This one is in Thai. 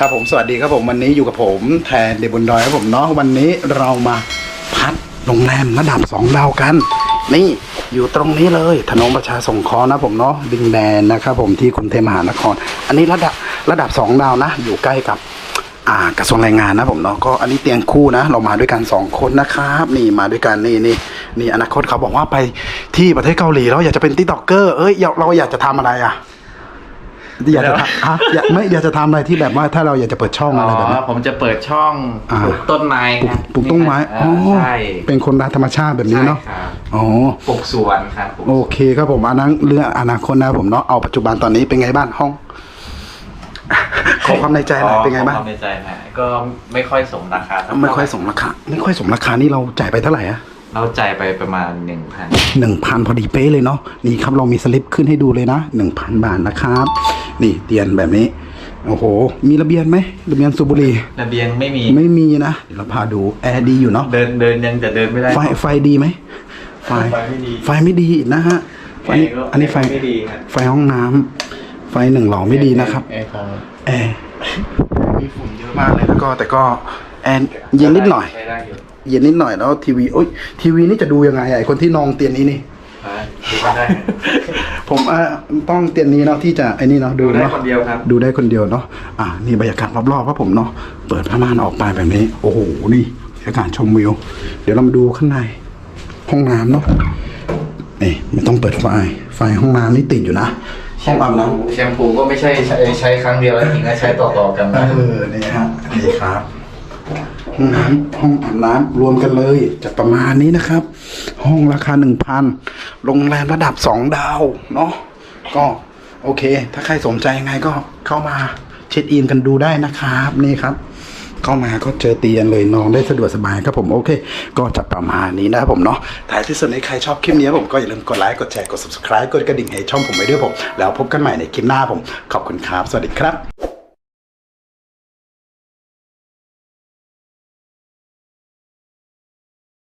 ครับผมสวัสดีครับผมวันนี้อยู่กับผมแทนเดบุญดอยครับผมเนาะวันนี้เรามาพักโรงแรมระดับสองดาวกัน นี่อยู่ตรงนี้เลยถนนประชาสงเคราะห์นะผมเนาะดินแดนนะครับผมที่กรุงเทพมหานคร อันนี้ระดับระดับสองดาวนะ อยู่ใกล้กับอ่ากระทรวงแรงงานนะผมเนาะก็อันนี้เตียงคู่นะ เรามาด้วยกันสองคนนะครับนี่มาด้วยกันนี่นี่นี่อนาคตเขาบอกว่าไปที่ประเทศเกาหลีแล้วอยากจะเป็นติ๊กต็อกเกอร์เอ้ยอยาเราอยากจะทำอะไรอะ อยากจะทำฮะอยากไม่อยากจะทำอะไรที่แบบว่าถ้าเราอยากจะเปิดช่องอ๋อะไรแบบนี้อผมจะเปิดช่องอ่า ปลูกต้นไม้ปลูกครับปลูกต้นไม้เอ๋อใช่เป็นคนรักธรรมชาติแบบนี้เนาะใช่ครับอ๋อ ปลูกสวนครับปลูกโอเคครับผมอันนั้นเรื่องอนาคตนะผมเนาะเอาปัจจุบันตอนนี้เป็นไงบ้างห้อง ขอความในใจหน่อยเป็นไงบ้างขอความในใจหน่อยก็ไม่ค่อยสมราคาเท่าหร่ไม่ค่อยสมราคาไม่ค่อยสมราคานี่เราจ่ายไปเท่าไหร่อะเราจ่ายไปประมาณหนึ่งพันหนึ่งพันพอดีเป๊ะเลยเนาะนี่ครับเรามีสลิปขึ้นให้ดูเลยนะหนึ่งพันบาทนะครับ นี่เตียนแบบนี้ โอ้โห มีระเบียงไหมระเบียงสูบบุหรี่ระเบียงไม่มี ไม่มีนะเดี๋ยวเราพาดูแอร์ดีอยู่เนาะ เดินเดินยังจะเดินไม่ได้ ไฟไฟดีไหม ไฟ ไฟไม่ดี ไฟไม่ดีนะฮะไฟแอร์ก็อันนี้ไฟ ไม่ดีครับ ไฟห้องน้ำไฟหนึ่งหล่อไม่ดีนะครับ แอร์ของแอร์มีฝุ่นเยอะมากเลยแล้วก็แต่ก็แอร์เย็นนิดหน่อย ใช้ได้อยู่ เย็นนิดหน่อยแล้วทีวีโอ้ยทีวีนี่จะดูยังไงอะไอคนที่นอนเตียงนี้นี่ อ่าดูได้ผมอะต้องเตียงนี้เนาะที่จะไอ้นี่เนาะดูดูได้เนาะคนเดียวครับ ดูได้คนเดียวเนาะอ่านี่บรรยากาศรอบๆครับผมเนาะเปิดผ้าม่านออกไปแบบนี้ โอ้โหนี่บรรยากาศชมวิว เดี๋ยวเรามาดูข้างในห้องน้ำเนาะนี่ไม่ต้องเปิดไฟไฟห้องน้ำนี่ติดอยู่นะห้องอาบน้ำ แชมพูก็ไม่ใช่ใช้ใช้ครั้งเดียวแล้วทิ้งก็ใช้ต่อๆกันนะ เออนี่ฮะนี่ครับ ห้องน้ำห้องอาบน้ำรวมกันเลยจะประมาณนี้นะครับ ห้องราคาหนึ่งพันโรงแรมระดับสองดาวเนาะก็โอเค ถ้าใครสนใจยังไงก็เข้ามาเช็คอินกันดูได้นะครับนี่ครับ เข้ามาก็เจอเตียงเลยนอนได้สะดวกสบายครับผมโอเค ก็จะประมาณนี้นะครับผมเนาะท้ายที่สุดนี้ใครชอบคลิปนี้ผมก็อย่าลืมกดไลค์กดแชร์กด subscribe กดกระดิ่งให้ช่องผมไว้ด้วยผม แล้วพบกันใหม่ในคลิปหน้าผม ขอบคุณครับ สวัสดีครับ